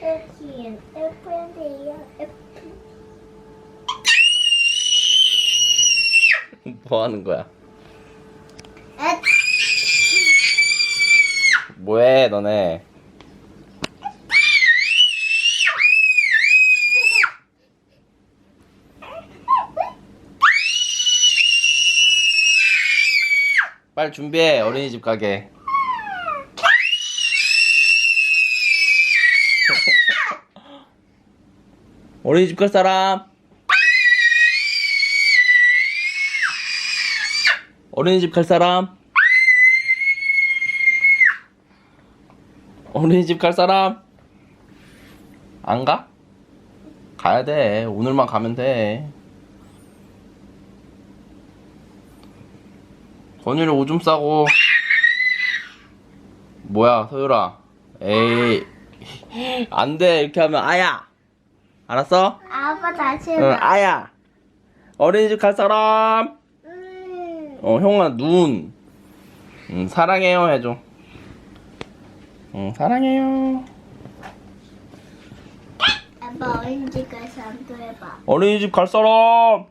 F F인데요. F 뭐 하는 거야? 뭐해 너네? 빨리 준비해 어린이집 가게. 어린이집 갈 사람? 어린이집 갈 사람? 어린이집 갈 사람? 안 가? 가야 돼. 오늘만 가면 돼. 건율이 오줌 싸고. 뭐야, 서율아. 에이. 안 돼. 이렇게 하면 아야. 알았어? 아빠 다시 응, 해봐. 아야. 어린이집 갈 사람? 음. 어, 형아, 눈. 응, 사랑해요. 해줘. 응, 사랑해요. 아빠 어린이집 가서 안또 해봐. 어린이집 갈 사람?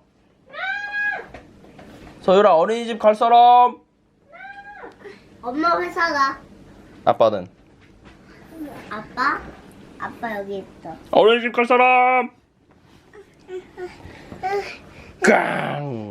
서율아 어린이집 갈 사람? 엄마 회사 가. 아빠는 아빠? 아빠 여기 있어. 어린이집 갈 사람? 깡